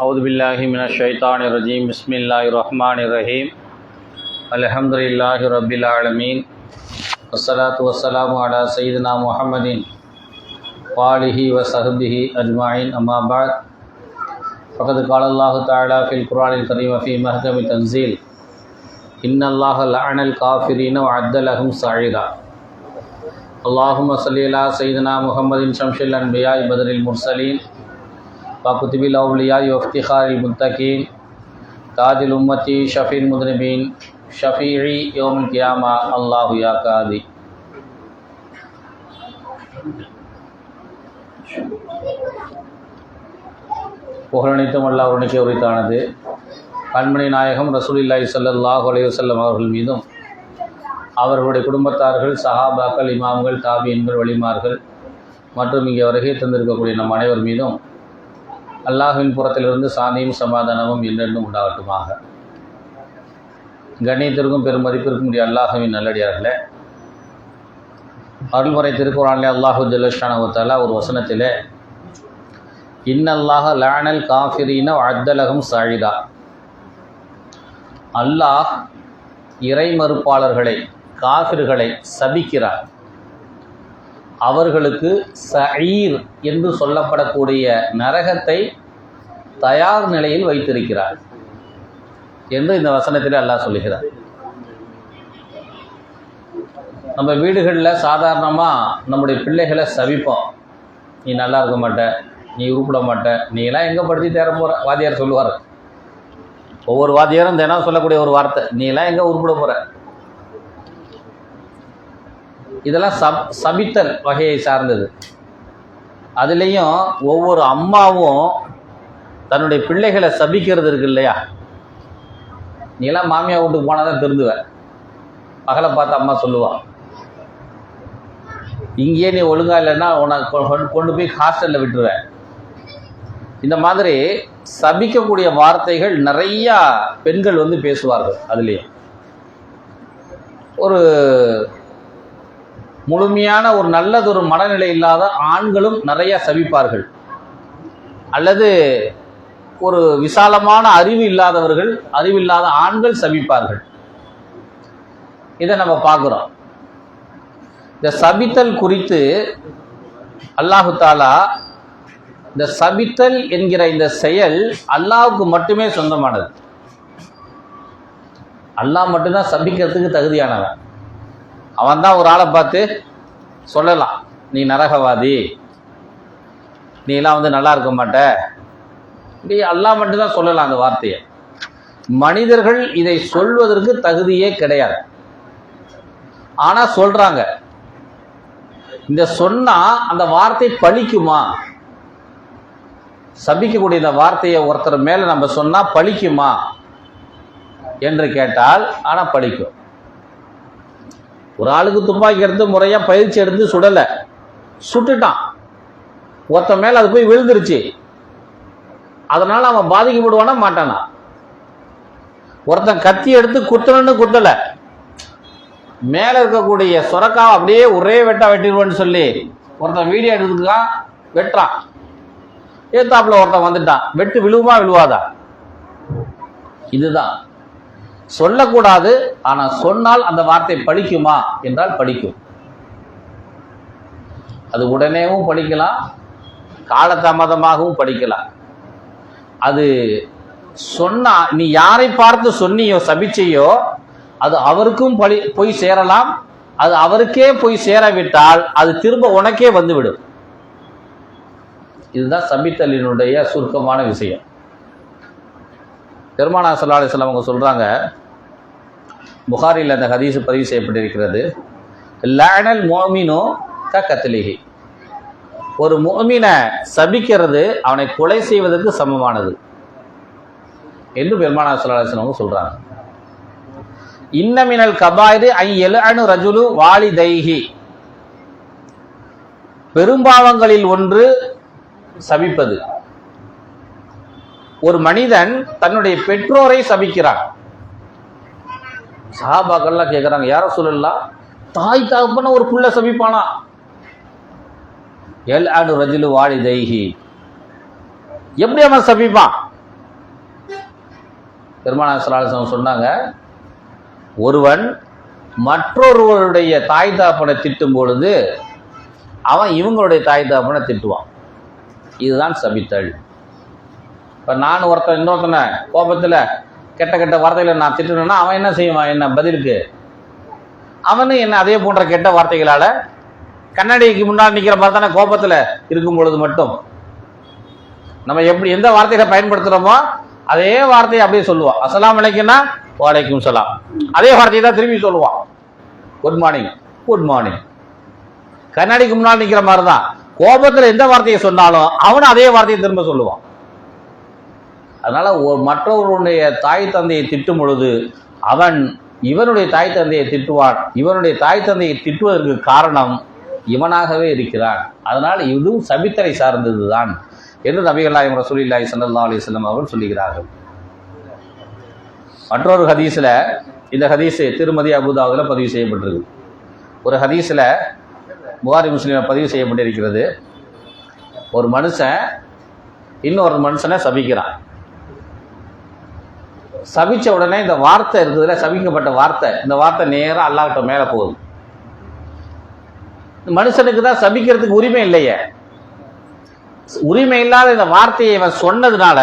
أعوذ بالله من الشيطان الرجيم بسم الله الرحمن الرحيم الحمد لله رب العالمين والصلاة والسلام على سيدنا محمد وآله وصحبه أجمعين أما بعد فقد قال الله تعالى في القرآن الكريم وفي محكم تنزيل إن الله لعن الكافرين وعد لهم سعيرا اللهم صل على سيدنا محمد شمس الأنبياء بدر المرسلين وكتب الأولياء وافتخار المتقين تاج الأمة شفيع المذنبين شفيعي يوم القيامة الله يا قاضي புகழனைத்தும் அல்லா உனக்கே உரித்தானது கண்மணி நாயகம் ரசூலில்லாஹி ஸல்லல்லாஹு அலைஹி வஸல்லம் அவர்கள் மீதும் அவர்களுடைய குடும்பத்தார்கள் சஹாபாக்கள் இமாம்கள் தாபியன்கள் வலிமார்கள் மற்றும் இங்கே வருகை தந்திருக்கக்கூடிய நம் அனைவர் மீதும் அல்லாஹ்வின் புறத்திலிருந்து சாந்தியும் சமாதானமும் என்றென்றும் உண்டாகட்டுமாக. கண்ணியத்திற்கும் பெரும் மதிப்பிற்கும் உடைய அல்லாஹுவின் நல்லடியார்களே அருள்முறை திருக்குறானிலே அல்லாஹு ஜல்லஷானவத்தாலா ஒரு வசனத்திலே இன்னல்லாஹ லானல் காஃபிரீன அத்தலகம் சாயிதா. அல்லாஹ் இறை மறுப்பாளர்களை காஃபிர்களை சபிக்கிறார். அவர்களுக்கு சயீர் என்று சொல்லப்படக்கூடிய நரகத்தை தயார் நிலையில் வைத்திருக்கிறார் என்று இந்த வசனத்தில் அல்லாஹ் சொல்லுகிறார். நம்ம வீடுகளில் சாதாரணமாக நம்முடைய பிள்ளைகளை சவிப்போம். நீ நல்லா இருக்க மாட்ட நீ உருப்பிட மாட்ட நீ எல்லாம் எங்கே படித்து தேர போகிற வாத்தியார் சொல்லுவார். ஒவ்வொரு வாத்தியாரும் தினம் சொல்லக்கூடிய ஒரு வார்த்தை நீ எல்லாம் எங்கே உருப்பிட போகிற இதெல்லாம் சப் சபித்தல் வகையை சார்ந்தது. அதுலேயும் ஒவ்வொரு அம்மாவும் தன்னுடைய பிள்ளைகளை சபிக்கிறது இருக்கு இல்லையா? நீலாம் மாமியா வீட்டுக்கு போனால் தான் திருந்துவேன் பகலை பார்த்து அம்மா சொல்லுவாள் இங்கேயே நீ ஒழுங்கா இல்லைன்னா உனக்கு கொண்டு போய் ஹாஸ்டலில் விட்டுருவேன். இந்த மாதிரி சபிக்கக்கூடிய வார்த்தைகள் நிறையா பெண்கள் வந்து பேசுவார்கள் அதுலேயும். ஒரு முழுமையான ஒரு நல்லதொரு மனநிலை இல்லாத ஆண்களும் நிறைய சவிப்பார்கள் அல்லது ஒரு விசாலமான அறிவு இல்லாதவர்கள் அறிவில்லாத ஆண்கள் சபிப்பார்கள். இதை நம்ம பார்க்குறோம். இந்த சபித்தல் குறித்து அல்லாஹு தாலா இந்த சபித்தல் என்கிற இந்த செயல் அல்லாவுக்கு மட்டுமே சொந்தமானது. அல்லாஹ் மட்டும்தான் சபிக்கிறதுக்கு தகுதியானவன். அவன் தான் ஒரு ஆளை பார்த்து சொல்லலாம் நீ நரகவாதி. நீ எல்லாம் வந்து நல்லா இருக்க மாட்ட. இப்படி அல்லாஹ் மட்டும்தான் சொல்லலாம் அந்த வார்த்தையை. மனிதர்கள் இதை சொல்வதற்கு தகுதியே கிடையாது. ஆனால் சொல்கிறாங்க இந்த சொன்னால் அந்த வார்த்தை பழிக்குமா? சபிக்கக்கூடிய இந்த வார்த்தையை ஒருத்தர் மேலே நம்ம சொன்னால் பழிக்குமா? என்று கேட்டால் ஆனால் பழிக்கும். ஒரு ஆளுக்கு துப்பாக்கி எடுத்து முறையாக பயிற்சி எடுத்து சுடலை. சுட்டுட்டான். ஒருத்த மேலே அது போய் விழுந்துருச்சு. அதனால் அவன் பாதிக்கப்படுவானா மாட்டானா? ஒருத்தன் கத்தி எடுத்து குத்தணும்னு குத்தலை. மேலே இருக்கக்கூடிய சுரக்கா அப்படியே ஒரே வெட்டா வெட்டிடுவோன்னு சொல்லி ஒருத்தன் வீடியோ எடுத்துக்கான் வெட்டுறான். ஏத்தாப்புல ஒருத்தன் வந்துட்டான். வெட்டு விழுவுமா விழுவாதா? இதுதான். சொல்லக்கூடாது ஆனால் சொன்னால் அந்த வார்த்தை படிக்குமா என்றால் படிக்கும். அது உடனேவும் படிக்கலாம் காலதாமதமாகவும் படிக்கலாம். அது சொன்னா நீ யாரை பார்த்து சொன்னியோ சபிச்சையோ அது அவருக்கும் பழி போய் சேரலாம். அது அவருக்கே போய் சேரவிட்டால் அது திரும்ப உனக்கே வந்துவிடும். இதுதான் சபித்தலினுடைய சுருக்கமான விஷயம். பெருமானா சல்லா அலிஸ்லாம் அவங்க சொல்கிறாங்க புகாரியில் அந்த ஹதீஸ் பதிவு செய்யப்பட்டிருக்கிறது. லேனல் மோமினோ க கத்திலிகி ஒரு மோமினை சபிக்கிறது அவனை கொலை செய்வதற்கு சமமானது என்று பெருமானா சல்லா அலிஸ்லாம் அவங்க சொல்கிறாங்க இன்னமினல் கபாயிரு ஐ எழு அணு ரஜுலு வாலி தைஹி பெரும்பாவங்களில் ஒன்று சபிப்பது. ஒரு மனிதன் தன்னுடைய பெற்றோரை சபிக்கிறான். சஹாபாக்கள்லாம் கேட்குறாங்க யார சொல்லலாம் தாய் தகப்பன ஒரு புள்ள சபிப்பானா? எல் ஆடு ரஜிலு வாழி தைஹி எப்படி அவன் சபிப்பான்? பெருமான சலாசம் சொன்னாங்க ஒருவன் மற்றொருவருடைய தாய் தாப்பனை திட்டும் பொழுது அவன் இவங்களுடைய தாய் தாப்பனை திட்டுவான். இதுதான் சபித்தல். இப்போ நான் ஒருத்தன் இன்னொருத்தனை கோபத்தில் கெட்ட கெட்ட வார்த்தைகளை நான் திட்டுனேன்னா அவன் என்ன செய்வான்? என்ன பதிலுக்கு? அவனும் என்ன அதே போன்ற கெட்ட வார்த்தைகளால் கண்ணாடிக்கு முன்னால் நிற்கிற மாதிரி தானே கோபத்தில் இருக்கும் பொழுது மட்டும். நம்ம எப்படி எந்த வார்த்தைகளை பயன்படுத்துகிறோமோ அதே வார்த்தையை அப்படியே சொல்லுவான். அசலாம் அலைக்கும்னா வாலைக்கும் சலாம். அதே வார்த்தையை தான் திரும்பி சொல்லுவான். குட் மார்னிங் குட் மார்னிங் கண்ணாடிக்கு முன்னால் நிற்கிற மாதிரி தான். கோபத்தில் எந்த வார்த்தையை சொன்னாலும் அவனும் அதே வார்த்தையை திரும்ப சொல்லுவான். அதனால் மற்றவருடைய தாய் தந்தையை திட்டும் பொழுது அவன் இவனுடைய தாய் தந்தையை திட்டுவான் இவனுடைய தாய் தந்தையை திட்டுவதற்கு காரணம் இவனாகவே இருக்கிறான். அதனால் இதுவும் சபித்தரை சார்ந்தது தான் என்று நபிகள்லாயும் ரசூலில்லாய் சல்லா அலைஹி வஸல்லம் அவர்கள் சொல்லுகிறார்கள். மற்றொரு ஹதீஸில் இந்த ஹதீஸு திருமதி அபுதாவில் பதிவு செய்யப்பட்டிருக்கு ஒரு ஹதீஸில் புகாரி முஸ்லீமை பதிவு செய்யப்பட்டிருக்கிறது. ஒரு மனுஷன் இன்னொரு மனுஷனை சபிக்கிறான். சபிச்ச உடனே இந்த வார்த்தை இருக்குதுல்ல சபிக்கப்பட்ட வார்த்தை. இந்த வார்த்தை நேராக அல்லாஹ்கிட்ட மேலே போகுது. மனுஷனுக்கு தான் சபிக்கிறதுக்கு உரிமை இல்லையே. உரிமை இல்லாத இந்த வார்த்தையை இவன் சொன்னதுனால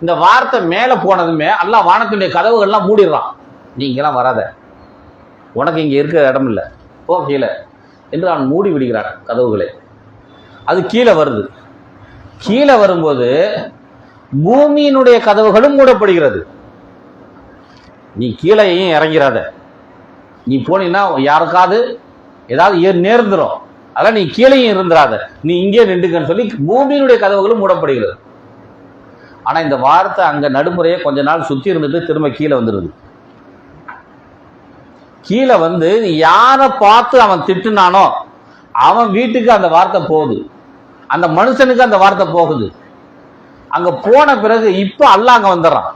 இந்த வார்த்தை மேலே போனதுமே எல்லாம் வானத்துடைய கதவுகள்லாம் மூடிடுறான். நீங்களாம் வராத. உனக்கு இங்கே இருக்கிற இடம் இல்லை. போ கீழே. என்று அவன் மூடி விடுகிறான் கதவுகளை. அது கீழே வருது. கீழே வரும்போது பூமியினுடைய கதவுகளும் மூடப்படுகிறது. நீ கீழேயும் இறங்கிறாத? நீ போனீங்கன்னா யாருக்காவது ஏதாவது ஏ நேர்ந்துடும் அதெல்லாம் நீ கீழேயும் இருந்துடாத நீ இங்கே நின்றுக்கன்னு சொல்லி பூமியினுடைய கதவுகளும் மூடப்படுகிறது. ஆனால் இந்த வார்த்தை அங்கே நடுமுறையை கொஞ்ச நாள் சுற்றி இருந்துட்டு திரும்ப கீழே வந்துடுது கீழே வந்து யாரை பார்த்து அவன் திட்டுனானோ அவன் வீட்டுக்கு அந்த வார்த்தை போகுது. அந்த மனுஷனுக்கு அந்த வார்த்தை போகுது. அங்கே போன பிறகு இப்போ அல்ல அங்கே வந்துடுறான்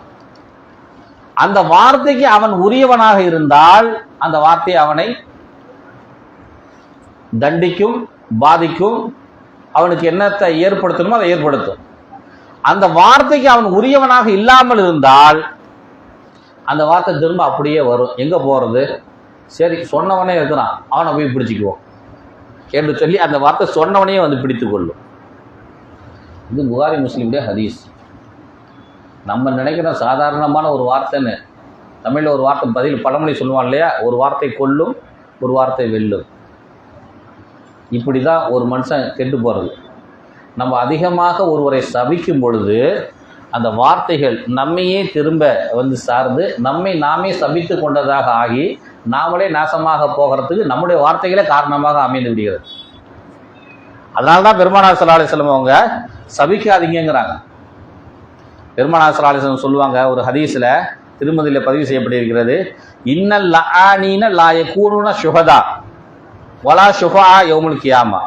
அந்த வார்த்தைக்கு அவன் உரியவனாக இருந்தால் அந்த வார்த்தை அவனை தண்டிக்கும் பாதிக்கும் அவனுக்கு என்னத்தை ஏற்படுத்தணுமோ அதை ஏற்படுத்தும். அந்த வார்த்தைக்கு அவன் உரியவனாக இல்லாமல் இருந்தால் அந்த வார்த்தை திரும்ப அப்படியே வரும். எங்க போறது? சரி சொன்னவனே இருக்கிறான் அவனை போய் பிடிச்சிக்குவோம் என்று சொல்லி அந்த வார்த்தை சொன்னவனையே வந்து பிடித்து கொள்ளும். இது புகாரி முஸ்லீமுடைய ஹதீஸ். நம்ம நினைக்கிறோம் சாதாரணமான ஒரு வார்த்தைன்னு தமிழில் ஒரு வார்த்தை பதில் பழமொழி சொல்லுவான் இல்லையா? ஒரு வார்த்தை கொல்லும் ஒரு வார்த்தை வெல்லும். இப்படி தான் ஒரு மனுஷன் கெட்டு போகிறது நம்ம அதிகமாக ஒருவரை சபிக்கும் பொழுது அந்த வார்த்தைகள் நம்மையே திரும்ப வந்து சார்ந்து நம்மை நாமே சபித்து கொண்டதாக ஆகி நாமளே நாசமாக போகிறதுக்கு நம்முடைய வார்த்தைகளே காரணமாக அமைந்து விடுகிறது. அதனால தான் பெருமானார் சல்லா அலிஸ்லம் அவங்க சபிக்காதீங்கங்கிறாங்க. பெருமானார் சல்லா சொல்லுவாங்க ஒரு ஹதீஸில் திருமதியில் பதிவு செய்யப்பட்டிருக்கிறது இன்னல் லஆனீன லாய கூணுன சுஹதா வலா சுகா யௌமுல் கியாமா.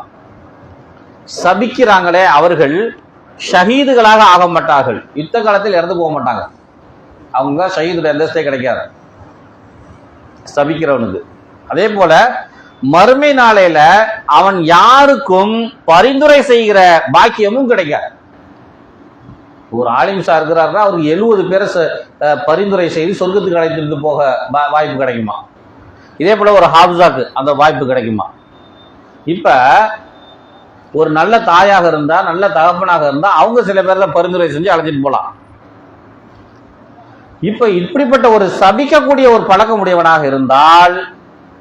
சபிக்கிறாங்களே அவர்கள் ஷஹீதுகளாக ஆக மாட்டார்கள். யுத்த காலத்தில் இறந்து போக மாட்டாங்க. அவங்க ஷஹீதுடைய அந்தஸ்தே கிடைக்காது. சபிக்கிறவனுக்கு. அதே போல மறுமை நாளையில அவன் யாருக்கும் பரிந்துரை செய்கிற பாக்கியமும் கிடைக்காது. ஒரு ஆலிம்சா இருக்கிறாருன்னா அவருக்கு எழுபது பேரை பரிந்துரை செய்து சொர்க்கத்துக்கு அழைத்துட்டு போக வா- வாய்ப்பு கிடைக்குமா? இதே போல ஒரு ஹாப்ஸாக்கு அந்த வாய்ப்பு கிடைக்குமா? இப்போ ஒரு நல்ல தாயாக இருந்தால் நல்ல தகப்பனாக இருந்தால் அவங்க சில பேரில் பரிந்துரை செஞ்சு அழைச்சிட்டு போகலாம் இப்போ இப்படிப்பட்ட ஒரு சபிக்கக்கூடிய ஒரு பழக்கம் உடையவனாக இருந்தால்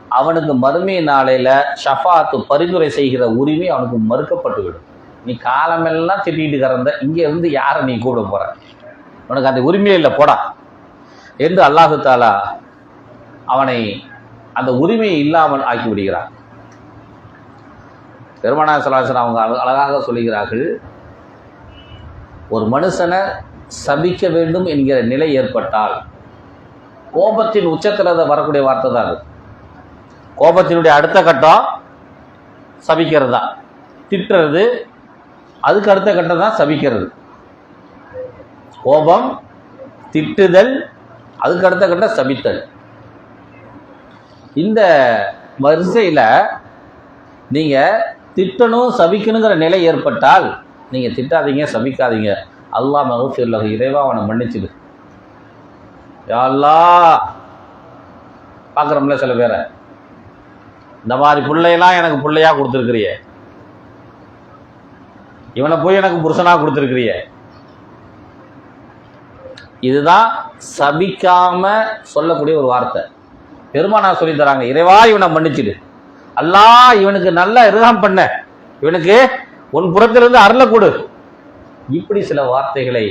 அவனுக்கு மறுமை நாளையில ஷஃபாத்து பரிந்துரை செய்கிற உரிமை அவனுக்கு மறுக்கப்பட்டுவிடும். நீ காலமெல்லாம் திட்டிட்டு கறந்த இங்கே இருந்து யாரை நீ கூட போகிற உனக்கு அந்த உரிமையே இல்லை போடா. என்று அல்லாஹு தாலா அவனை அந்த உரிமையை இல்லாமல் ஆக்கி விடுகிறான். பெருமனா சலாசன் அவங்க அழகாக சொல்லுகிறார்கள் ஒரு மனுஷனை சபிக்க வேண்டும் என்கிற நிலை ஏற்பட்டால் கோபத்தின் உச்சத்தில் அதை வரக்கூடிய வார்த்தை தான் அது. கோபத்தினுடைய அடுத்த கட்டம் சபிக்கிறது தான் திட்டுறது அதுக்கு அடுத்த கட்டம் தான் சபிக்கிறது. கோபம் திட்டுதல் அதுக்கு அடுத்த கட்டம் சபித்தல். இந்த வரிசையில் நீங்கள் திட்டணும் சபிக்கணுங்கிற நிலை ஏற்பட்டால் நீங்கள் திட்டாதீங்க சபிக்காதீங்க. அல்லாஹ் மகஃபில்லக இறைவா அவனை மன்னிச்சிடு. யாழ்லா பார்க்குறோம்ல சில பேரை. இந்த மாதிரி பிள்ளையெல்லாம் எனக்கு பிள்ளையாக கொடுத்துருக்குறியே. இவனை போய் எனக்கு புருஷனாக கொடுத்துருக்கிறிய இதுதான் சபிக்காம சொல்லக்கூடிய ஒரு வார்த்தை. பெருமானா சொல்லி தராங்க இறைவா இவனை மன்னிச்சிடு. அல்லா இவனுக்கு நல்ல இருகம் பண்ண. இவனுக்கு உன் புறத்திலிருந்து அருள கொடு. இப்படி சில வார்த்தைகளை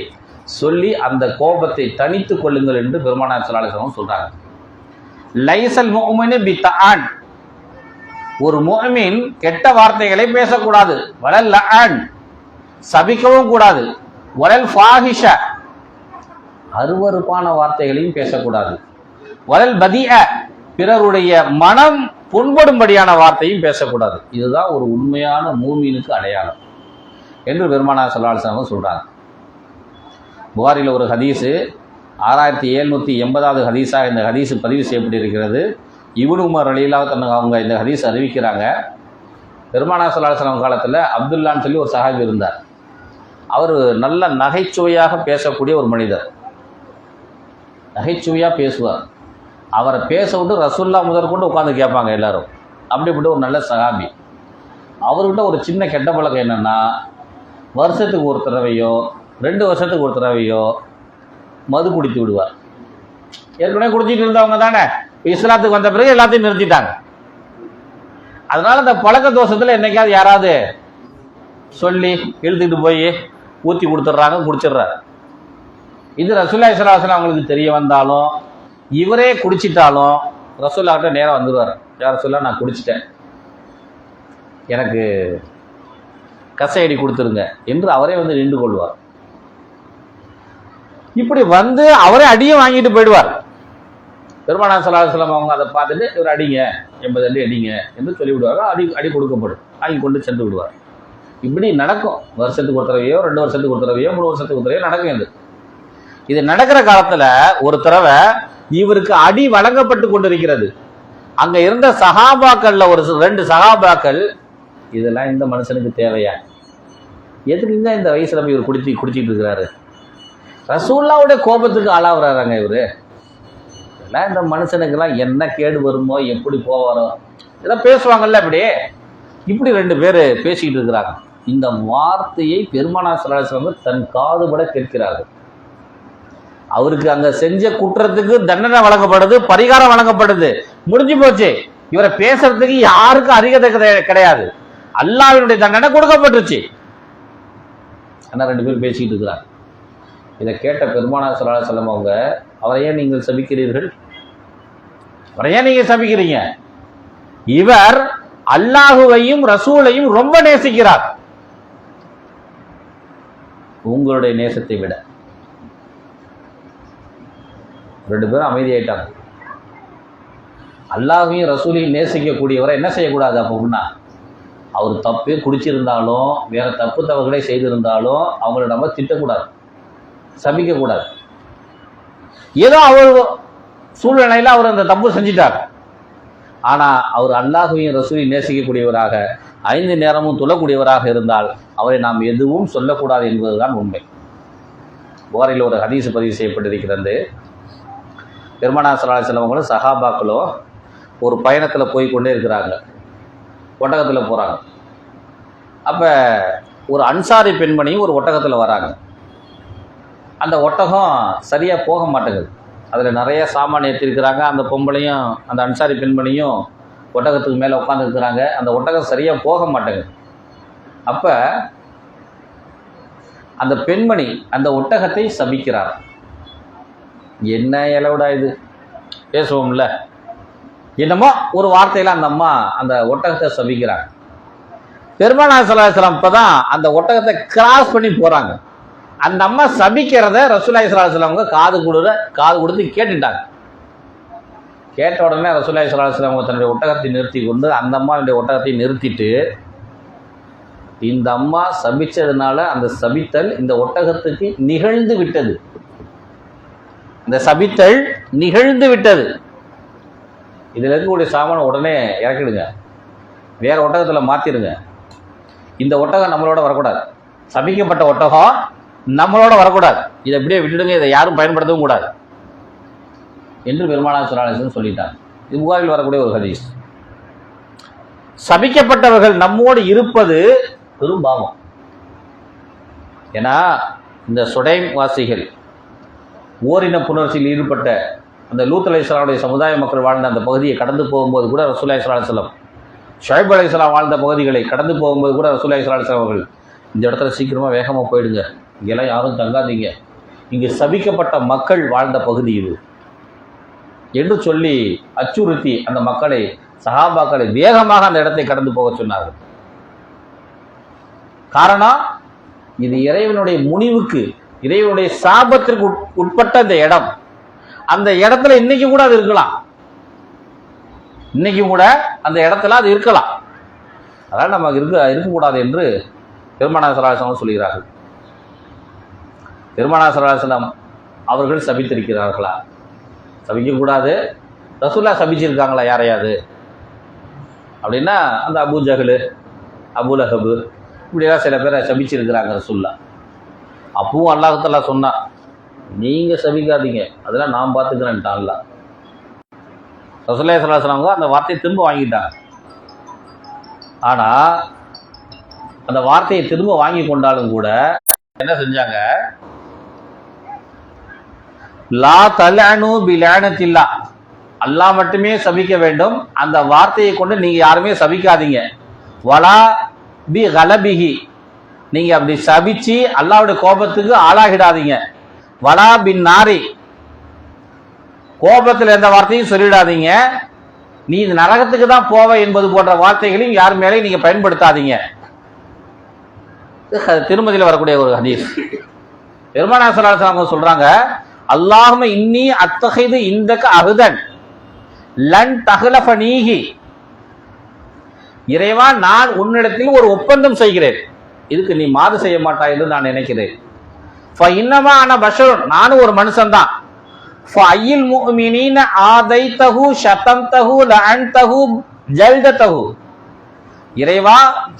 சொல்லி அந்த கோபத்தை தனித்து கொள்ளுங்கள் என்று பெருமானார் சலாஹம் சொல்றாங்க. லைசல் மோமின் பி தான் ஒரு முகமின் கெட்ட வார்த்தைகளை பேசக்கூடாது. வளல் ஆண் சபிக்கவும் கூடாது. வரல் ஃபாஹிஷ. அருவருப்பான வார்த்தைகளையும் பேசக்கூடாது. வரல் பதிய பிறருடைய மனம் புண்படும்படியான வார்த்தையும் பேசக்கூடாது. இதுதான் ஒரு உண்மையான மூமீனுக்கு அடையாளம் என்று பெருமானா சல்லாஹம் சொல்கிறாங்க புகாரில் ஒரு ஹதீஸு ஆறாயிரத்தி எழுநூற்றி எண்பதாவது ஹதீஸாக இந்த ஹதீஸு பதிவு செய்யப்பட்டிருக்கிறது. இவனு உமர் அலிலா தன்னை அவங்க இந்த ஹதீஸ் அறிவிக்கிறாங்க. பெருமானா சொல்லாசனம் காலத்தில் அப்துல்லான்னு சொல்லி ஒரு சஹாபி இருந்தார். அவர் நல்ல நகைச்சுவையாக பேசக்கூடிய ஒரு மனிதர். நகைச்சுவையாக பேசுவார். அவரை பேச விட்டு ரசுல்லா முதற்கொண்டு உட்காந்து கேட்பாங்க எல்லாரும். அப்படிப்பட்ட ஒரு நல்ல சகாபி அவர்கிட்ட ஒரு சின்ன கெட்ட பழக்கம் என்னென்னா வருஷத்துக்கு ஒரு தடவையோ ரெண்டு வருஷத்துக்கு ஒரு தடவையோ மது குடித்து விடுவார். ஏற்கனவே குடிச்சிட்டு இருந்தவங்க தானே. இஸ்லாத்துக்கு வந்த பிறகு எல்லாத்தையும் நிறுத்திட்டாங்க. அதனால் இந்த பழக்க தோஷத்தில் என்னைக்காவது யாராவது சொல்லி இழுத்துக்கிட்டு போய் ஊற்றி கொடுத்துட்றாங்க குடிச்சிடுறாரு. இது ரசூல்லா இஸ்லாசன் அவங்களுக்கு தெரிய வந்தாலும் இவரே குடிச்சிட்டாலும் ரசூல்லாக்கிட்ட நேரம் வந்துடுவார் யார் சொல்ல நான் குடிச்சிட்டேன். எனக்கு கசையடி கொடுத்துருங்க என்று அவரே வந்து நின்று கொள்வார். இப்படி வந்து அவரே அடியும் வாங்கிட்டு போயிடுவார். பெருமானா சலாஹலம் அவங்க அதை பார்த்துட்டு இவர் அடிங்க எண்பது அடி அடிங்க என்று சொல்லிவிடுவாங்க அடி அடி கொடுக்கப்படும். வாங்கி கொண்டு சென்று விடுவார். இப்படி நடக்கும். வருஷத்துக்கு ஒரு தடவையோ ரெண்டு வருஷத்துக்கு ஒரு தடவையோ மூணு வருஷத்துக்கு ஒரு தடவையோ நடக்கும் இது. இது நடக்கிற காலத்துல ஒரு தடவை இவருக்கு அடி வழங்கப்பட்டு கொண்டிருக்கிறது. அங்க இருந்த சகாபாக்கள்ல ஒரு ரெண்டு சகாபாக்கள் இதெல்லாம் இந்த மனுஷனுக்கு தேவையா? எதுக்குங்க இந்த வயசுல போய் இவர் குடிச்சு குடிச்சிட்டு இருக்கிறாரு? ரசூல்லாவுடைய கோபத்துக்கு ஆளாகிறாராங்க இவரு. இதெல்லாம் இந்த மனுஷனுக்கெல்லாம் என்ன கேடு வருமோ எப்படி போவாரோ? இதெல்லாம் பேசுவாங்கல்ல அப்படி இப்படி ரெண்டு பேர் பேசிக்கிட்டு இருக்கிறாங்க. இந்த வார்த்தையை பெருமானா சலாசலம் தன் காதுபட கேட்கிறார்கள். அவருக்கு அங்க செஞ்ச குற்றத்துக்கு தண்டனை வழங்கப்படுது பரிகாரம் வழங்கப்படுது. முடிஞ்சு போச்சு. இவரை பேசுறதுக்கு யாருக்கும் அதிகத்தை கிடையாது. அல்லாவினுடைய தண்டனை கொடுக்கப்பட்டுருச்சு. ஆனால் ரெண்டு பேரும் பேசிக்கிட்டு இருக்கிறார் இதை கேட்ட பெருமானா சலாஹ் செல்லம் அவங்க அவரை ஏன் நீங்கள் சபிக்கிறீர்கள்? அவரை ஏன் நீங்க சபிக்கிறீங்க? இவர் அல்லாஹுவையும் ரசூலையும் ரொம்ப நேசிக்கிறார். உங்களுடைய நேசத்தை விட. ரெண்டு பேரும் அமைதியாயிட்டாங்க அல்லாஹையும் ரசூலையும் நேசிக்கக்கூடியவரை என்ன செய்யக்கூடாது அப்படின்னா அவர் தப்பே குடிச்சிருந்தாலும் வேற தப்பு தவறுகளை செய்திருந்தாலும் அவங்கள நம்ம திட்டக்கூடாது. சபிக்கக்கூடாது. ஏதோ அவர் சூழ்நிலையில் அவர் அந்த தப்பு செஞ்சிட்டார். ஆனால் அவர் அல்லாஹையும் ரசூலையும் நேசிக்கக்கூடியவராக ஐந்து நேரமும் தொழக்கூடியவராக இருந்தால் அவரை நாம் எதுவும் சொல்லக்கூடாது என்பதுதான் உண்மை. புகாரில் ஒரு ஹதீஸ் பதிவு செய்யப்பட்டிருக்கிறது. பெருமானா சலாஹ் செல்வங்களும் சஹாபாக்களும் ஒரு பயணத்தில் போய் கொண்டே இருக்கிறாங்க. ஒட்டகத்தில் போகிறாங்க அப்போ ஒரு அன்சாரி பெண்மணியும் ஒரு ஒட்டகத்தில் வராங்க. அந்த ஒட்டகம் சரியாக போக மாட்டேங்குது. அதில் நிறைய சாமான் ஏற்றிருக்கிறாங்க அந்த பொம்பளையும் அந்த அன்சாரி பெண்மணியும் ஒட்டகத்துக்கு மேலே உட்காந்துருக்குறாங்க அந்த ஒட்டகம் சரியாக போக மாட்டேங்குது. அப்போ அந்த பெண்மணி அந்த ஒட்டகத்தை சபிக்கிறார். என்ன இலவுடா இது? பேசுவோம்ல. என்னமோ ஒரு வார்த்தையில் அந்த அம்மா அந்த ஒட்டகத்தை சபிக்கிறாங்க. பெருமானா சலாஹலாம் இப்போ தான் அந்த ஒட்டகத்தை கிராஸ் பண்ணி போகிறாங்க அந்த அம்மா சபிக்கிறத ரசூலாய் காது கொடுற காது கொடுத்து கேட்டுட்டாங்க. கேட்ட உடனே ரசூலாய் தன்னுடைய ஒட்டகத்தை நிறுத்தி கொண்டு அந்த அம்மாவுடைய ஒட்டகத்தை நிறுத்திட்டு இந்த அம்மா சபிச்சதுனால அந்த சபித்தல் இந்த ஒட்டகத்துக்கு நிகழ்ந்து விட்டது. இந்த சபித்தல் நிகழ்ந்து விட்டது. இதில் இருக்கக்கூடிய சாமானை உடனே இறக்கிடுங்க. வேற ஒட்டகத்தில் மாற்றிடுங்க இந்த ஒட்டகம் நம்மளோட வரக்கூடாது. சபிக்கப்பட்ட ஒட்டகம் நம்மளோட வரக்கூடாது. இதை அப்படியே விட்டுடுங்க. இதை யாரும் பயன்படுத்தவும் கூடாது. என்று பெருமானா சுராலேசன் சொல்லிட்டாங்க இது புகாரில் வரக்கூடிய ஒரு ஹதீஸ். சபிக்கப்பட்டவர்கள் நம்மோடு இருப்பது பெரும் பாவம். ஏன்னா இந்த சுடைம் வாசிகள் ஓரின புணர்ச்சியில் ஈடுபட்ட அந்த லூத் அலி இஸ்லாமுடைய சமுதாய மக்கள் வாழ்ந்த அந்த பகுதியை கடந்து போகும்போது கூட ரசூல்லா இஸ்லாம் செல்லம் ஷுவைப் அலி இஸ்லாம் வாழ்ந்த பகுதிகளை கடந்து போகும்போது கூட ரசூல்லா இஸ்லாம் இஸ்லாம் அவர்கள் இந்த இடத்துல சீக்கிரமாக வேகமாக போயிடுங்க. இங்கெல்லாம் யாரும் தங்காதீங்க. இங்கு சபிக்கப்பட்ட மக்கள் வாழ்ந்த பகுதி இது. என்று சொல்லி அச்சுறுத்தி அந்த மக்களை சகாபாக்களை வேகமாக அந்த இடத்தை கடந்து போக சொன்னார்கள். காரணம் இது இறைவனுடைய முனிவுக்கு இறைவனுடைய சாபத்திற்கு உட்- உட்பட்ட இந்த இடம். அந்த இடத்துல இன்னைக்கு கூட அது இருக்கலாம். இன்னைக்கு கூட அந்த இடத்துல அது இருக்கலாம். அதனால் நமக்கு இருக்க இருக்கக்கூடாது என்று பெருமானா சராசனம் சொல்கிறார்கள். பெருமானா சராசனம் அவர்கள் சபித்திருக்கிறார்களா? சபிக்கக்கூடாது. ரசூல்லா சபிச்சிருக்காங்களா யாரையாவது? அப்படின்னா அந்த அபூ ஜஹலு அபுலஹபு இப்படியெல்லாம் சில பேரை சபிச்சிருக்கிறாங்க ரசுல்லா அப்பவும் அல்லாஹத்தல்லா சொன்னான் நீங்கள் சபிக்காதீங்க. அதெல்லாம் நான் பார்த்துக்கிறேன்ட்டான் அல்லா ரசூல்லா சலாஹ் அந்த வார்த்தையை திரும்ப வாங்கிட்டாங்க. ஆனால் அந்த வார்த்தையை திரும்ப வாங்கி கொண்டாலும் கூட என்ன செஞ்சாங்க? லா தலனு பிலானத்தில்லா. அல்லாஹ் மட்டுமே சபிக்க வேண்டும். அந்த வார்த்தையை கொண்டு நீங்க யாருமே சபிக்காதீங்க. வலா பி கலபிகி நீங்க அப்படி சபிச்சு அல்லாவுடைய கோபத்துக்கு ஆளாகிடாதீங்க. வலா பின் நாரி. கோபத்தில் எந்த வார்த்தையும் சொல்லிடாதீங்க. நீ இந்த நரகத்துக்கு தான் போவ என்பது போன்ற வார்த்தைகளையும் யார் மேலேயும் நீங்க பயன்படுத்தாதீங்க. திருமதியில் வரக்கூடிய ஒரு ஹதீஸ். பெருமானா அவங்க சொல்றாங்க அல்லாஹும இன்னி அத்தகைது இந்தக்க அகுதன் லன் தகுலஃப நீகி இறைவா நான் உன்னிடத்தில் ஒரு ஒப்பந்தம் செய்கிறேன். இதுக்கு நீ மாறு செய்ய மாட்டாய் என்று நான் நினைக்கிறேன். ஃப இன்னமா ஆன பஷரன். நானும் ஒரு மனுஷன்தான். ஃபையில் முஃமினீன ஆதைத்தஹு ஷதம்தஹு லஅன்தஹு ஜல்ததஹு. இறைவா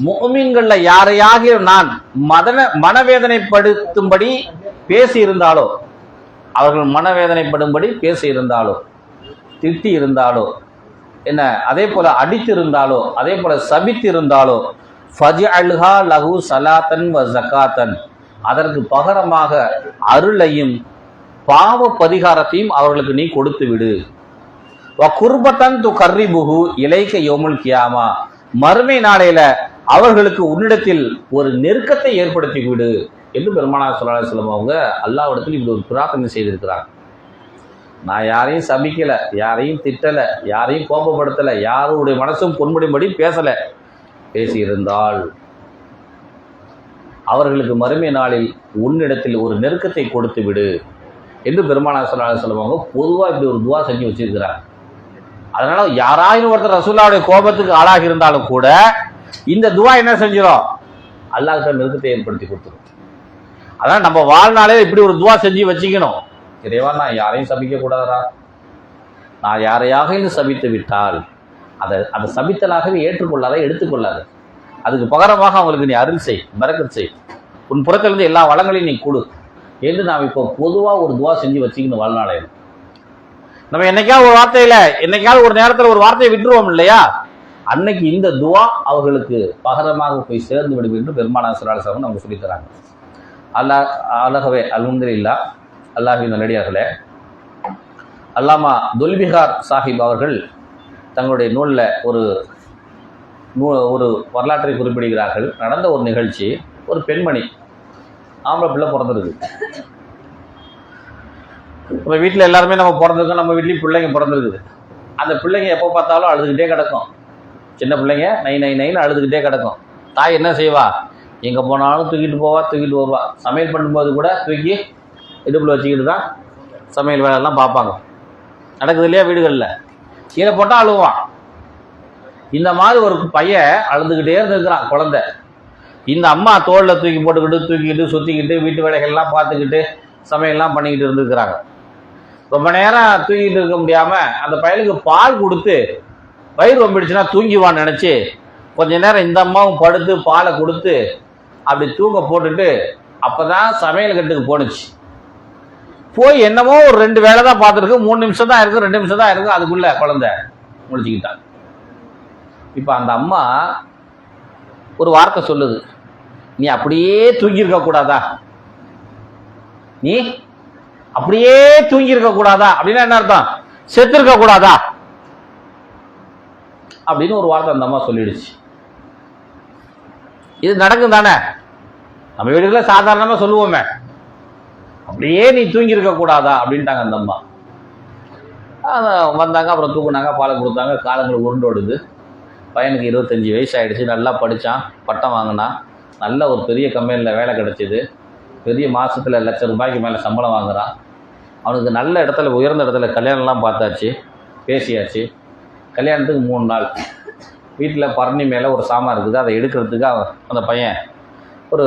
முஃமின்கள்ல யாரையாக நான் மதன மனவேதனைப்படுத்தும்படி பேசி இருந்தாலோ அவர்கள் மனவேதனைப்படும்படி பேசி இருந்தாலோ திட்டி இருந்தாலோ என்ன? அதே போல அடித்திருந்தாலோ அதே போல சபித்திருந்தாலோ ஃபஜ் அல்ஹா லஹு சலாத்தன் வ ஜக்காத்தன். அதற்கு பகரமாக அருளையும் பாவ பரிகாரத்தையும் அவர்களுக்கு நீ கொடுத்து விடு வ குர்பத்தன் து கர்ரிபுகு இலைக்க யோமுல் கியாமா. மறுமை நாளையில அவர்களுக்கு உன்னிடத்தில் ஒரு நெருக்கத்தை ஏற்படுத்தி விடு என்று பெருமானா சொல்லா சொல்லம் அவங்க அல்லாவிடத்தில் இப்படி ஒரு பிரார்த்தனை செய்திருக்கிறாங்க. நான் யாரையும் சபிக்கலை யாரையும் திட்டலை யாரையும் கோபப்படுத்தலை யாருடைய மனசும் புண்படும்படி பேசலை. பேசியிருந்தால் அவர்களுக்கு மறுமை நாளில் உன்னிடத்தில் ஒரு நெருக்கத்தை கொடுத்து விடு என்று பெருமானா சொல்லா சொல்லுவாங்க பொதுவாக இப்படி ஒரு துவா செஞ்சு வச்சிருக்கிறாங்க. அதனால் யாராயினும் ஒருத்தர் ரசூல்லாவுடைய கோபத்துக்கு ஆளாகி இருந்தாலும் கூட இந்த துவா என்ன செஞ்சிடும் அல்லாஹ் நெருக்கத்தை ஏற்படுத்தி கொடுத்துரும். அதான் நம்ம வாழ்நாளே இப்படி ஒரு துவா செஞ்சு வச்சுக்கணும். இறைவா நான் யாரையும் சபிக்கக்கூடாதா நான் யாரையாக இன்று சபித்து விட்டால் அதை அதை சபித்தலாகவே ஏற்றுக்கொள்ளாத எடுத்துக்கொள்ளாத. அதுக்கு பகரமாக அவங்களுக்கு நீ அருள் செய் மறக்கல் செய். உன் புறத்திலிருந்து எல்லா வளங்களையும் நீ கொடு. என்று நாம் இப்போ பொதுவாக ஒரு துவா செஞ்சு வச்சுக்கணும் வாழ்நாளையில் நம்ம என்னைக்காவது ஒரு வார்த்தையில் என்னைக்காவது ஒரு நேரத்தில் ஒரு வார்த்தையை விட்டுருவோம் இல்லையா? அன்னைக்கு இந்த துவா அவர்களுக்கு பகரமாக போய் சேர்ந்து விடும் என்று பெருமானார் அவங்க சொல்லித்தராங்க அல்ல அழகவே அல்லாஹ் அழகவே அல்லாஹின் நல்லடியார்களே அல்லாமா துல்பிகார் சாஹிப் அவர்கள் தங்களுடைய நூலில் ஒரு நூ ஒரு வரலாற்றை குறிப்பிடுகிறார்கள். நடந்த ஒரு நிகழ்ச்சி ஒரு பெண்மணி ஆம்பளை பிள்ளை பிறந்திருக்கு நம்ம வீட்டில் எல்லாருமே நம்ம பிறந்திருக்கோம் நம்ம வீட்லேயும் பிள்ளைங்க பிறந்திருக்குது. அந்த பிள்ளைங்க எப்போ பார்த்தாலும் அழுதுகிட்டே கிடக்கும். சின்ன பிள்ளைங்க நை நை நைன்னு அழுதுகிட்டே கிடக்கும். தாய் என்ன செய்வா? எங்கே போனாலும் தூக்கிட்டு போவா தூக்கிட்டு வருவா. சமையல் பண்ணும்போது கூட தூக்கி இடுப்பில் வச்சுக்கிட்டு தான் சமையல் வேலையெல்லாம் பார்ப்பாங்க. நடக்குது இல்லையா வீடுகளில்? கீழே போட்டால் அழுவான். இந்த மாதிரி ஒரு பையன் அழுதுகிட்டே இருந்துருக்கிறான் குழந்தை. இந்த அம்மா தோளில் தூக்கி போட்டுக்கிட்டு தூக்கிக்கிட்டு சுற்றிக்கிட்டு வீட்டு வேலைகள்லாம் பார்த்துக்கிட்டு சமையல்லாம் பண்ணிக்கிட்டு இருந்திருக்கிறாங்க. ரொம்ப நேரம் தூங்கிட்டு இருக்க முடியாமல் அந்த பையனுக்கு பால் கொடுத்து வயிறு வம்பிடுச்சுன்னா தூங்கிவான்னு நினச்சி கொஞ்ச நேரம் இந்த அம்மாவும் படுத்து பாலை கொடுத்து அப்படி தூங்க போட்டுட்டு அப்போ தான் சமையல் கட்டுக்கு போணுச்சு. போய் என்னமோ ஒரு ரெண்டு வேலை தான் பார்த்துருக்கு. மூணு நிமிஷம் தான் இருக்கும் ரெண்டு நிமிஷம் தான் இருக்கும் அதுக்குள்ள குழந்தை முடிச்சுக்கிட்டாங்க இப்போ அந்த அம்மா ஒரு வார்த்தை சொல்லுது. நீ அப்படியே தூங்கியிருக்க கூடாதா? நீ அப்படியே தூங்கியிருக்க கூடாதா? அப்படின்னா என்ன அர்த்தம்? செத்துருக்க கூடாதா? அப்படின்னு ஒரு வார்த்தை அந்த அம்மா சொல்லிடுச்சு. இது நடக்கும் தானே நம்ம வீடுகளில் சாதாரணமாக சொல்லுவோமே. அப்படியே நீ தூங்கியிருக்க கூடாதா? அப்படின்ட்டாங்க அந்த அம்மா. வந்தாங்க அப்புறம் தூக்குனாங்க பாலை கொடுத்தாங்க காலங்கள் உருண்டோடுது பையனுக்கு இருபத்தஞ்சி வயசு ஆகிடுச்சு நல்லா படித்தான் பட்டம் வாங்கினான் நல்ல ஒரு பெரிய கம்பெனியில் வேலை கிடச்சிது. பெரிய மாதத்தில் லட்ச ரூபாய்க்கு மேலே சம்பளம் வாங்குகிறான் அவனுக்கு நல்ல இடத்துல உயர்ந்த இடத்துல கல்யாணம்லாம் பார்த்தாச்சு பேசியாச்சு. கல்யாணத்துக்கு மூணு நாள். வீட்டில் பரணி மேலே ஒரு சாமான் இருக்குது அதை எடுக்கிறதுக்கு அவன் அந்த பையன் ஒரு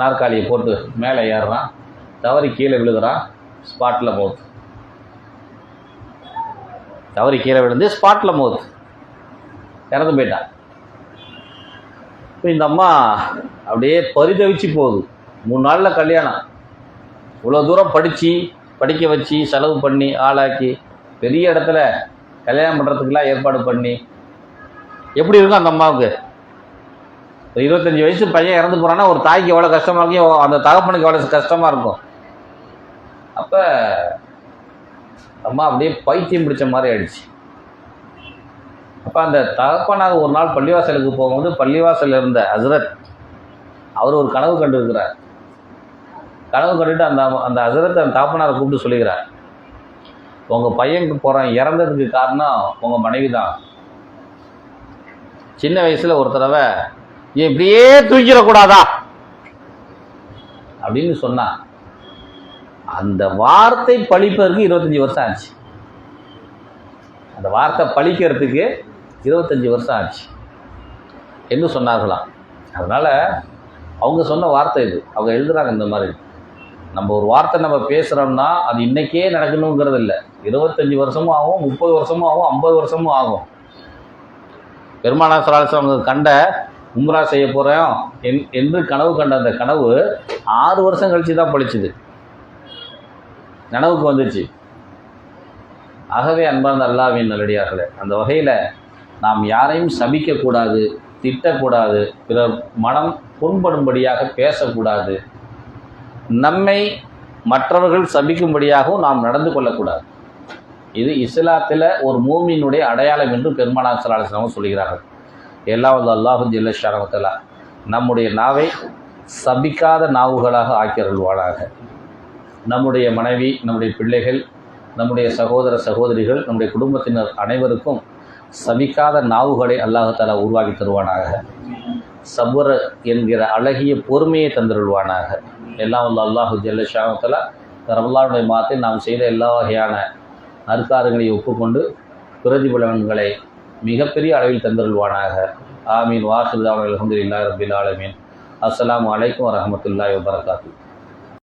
நாற்காலியை போட்டு மேலே ஏறுறான். தவறி கீழே விழுகிறான் ஸ்பாட்டில் மவுத் தவறி கீழே விழுந்து ஸ்பாட்டில் மவுத் இறந்து போயிட்டான் இப்போ இந்த அம்மா அப்படியே பரிதவிச்சு போகுது. மூணு நாளில் கல்யாணம். இவ்வளோ தூரம் படித்து படிக்க வச்சு செலவு பண்ணி ஆளாக்கி பெரிய இடத்துல கல்யாணம் பண்ணுறதுக்கெல்லாம் ஏற்பாடு பண்ணி. எப்படி இருக்கும் அந்த அம்மாவுக்கு? ஒரு இருபத்தஞ்சி வயசு பையன் இறந்து போகிறான்னா ஒரு தாய்க்கு எவ்வளோ கஷ்டமாக இருக்கும் அந்த தகப்பனுக்கு எவ்வளோ கஷ்டமாக இருக்கும். அப்போ அம்மா அப்படியே பைத்தியம் பிடிச்ச மாதிரி ஆயிடுச்சு. அப்போ அந்த தகப்பனார் ஒரு நாள் பள்ளிவாசலுக்கு போகும்போது பள்ளிவாசலில் இருந்த ஹசரத் அவர் ஒரு கனவு கண்டிருக்கிறார். கனவு கண்டுட்டு அந்த அந்த ஹசரத் அந்த தகப்பனாரை கூப்பிட்டு சொல்லுகிறார் உங்கள் பையனுக்கு போகிறேன் இறந்ததுக்கு காரணம் உங்கள் மனைவி தான் சின்ன வயசில் ஒரு தடவை நீ இப்படியே தூக்கிடக்கூடாதா அப்படின்னு சொன்னான். அந்த வார்த்தை பழிப்பதற்கு இருபத்தஞ்சி வருஷம் ஆச்சு. அந்த வார்த்தை பழிக்கிறதுக்கு இருபத்தஞ்சி வருஷம் ஆச்சு. என்று சொன்னார்களாம். அதனால் அவங்க சொன்ன வார்த்தை இது. அவங்க எழுதுகிறாங்க இந்த மாதிரி. நம்ம ஒரு வார்த்தை நம்ம பேசுகிறோம்னா அது இன்னைக்கே நடக்கணுங்கிறது இல்லை. இருபத்தஞ்சி வருஷமும் ஆகும் முப்பது வருஷமும் ஆகும் ஐம்பது வருஷமும் ஆகும். பெருமானா சலாசலம் கண்ட உம்ரா செய்ய போகிறோம் என் என்று கனவு கண்ட அந்த கனவு ஆறு வருஷம் கழிச்சு தான் பழிச்சுது. நனவுக்கு வந்துச்சு ஆகவே அன்பார்ந்த அல்லாவின் நல்லடியார்களே அந்த வகையில் நாம் யாரையும் சபிக்கக்கூடாது திட்டக்கூடாது பிறர் மனம் புண்படும்படியாக பேசக்கூடாது. நம்மை மற்றவர்கள் சபிக்கும்படியாகவும் நாம் நடந்து கொள்ளக்கூடாது. இது இஸ்லாத்தில் ஒரு மூமியினுடைய அடையாளம் என்று பெருமானா சொல்கிறார்கள். எல்லாம் வந்து அல்லாஹு ஜில்லஷாரமத்தலா நம்முடைய நாவை சபிக்காத நாவுகளாக ஆக்கியருள்வாளாக நம்முடைய மனைவி நம்முடைய பிள்ளைகள் நம்முடைய சகோதர சகோதரிகள் நம்முடைய குடும்பத்தினர் அனைவருக்கும் சபிக்காத நாவுகளை அல்லாஹாலா உருவாக்கி தருவானாக. சபுர என்கிற அழகிய பொறுமையை தந்திருவானாக எல்லாம் உள்ள அல்லாஹு ஜல்லஷாமத்தலா ரமலானுடைய மாதத்தில் நாம் செய்த எல்லா வகையான நற்காரங்களையும் ஒப்புக்கொண்டு பிரதிபலன்களை மிகப்பெரிய அளவில் தந்திருவானாக ஆமீன். வாசுதாவன் அலமதுல்லா ரபில் ஆலமீன். அஸ்லாம் அலைக்கும் வரமத்துல்லாய் வபரகாத்து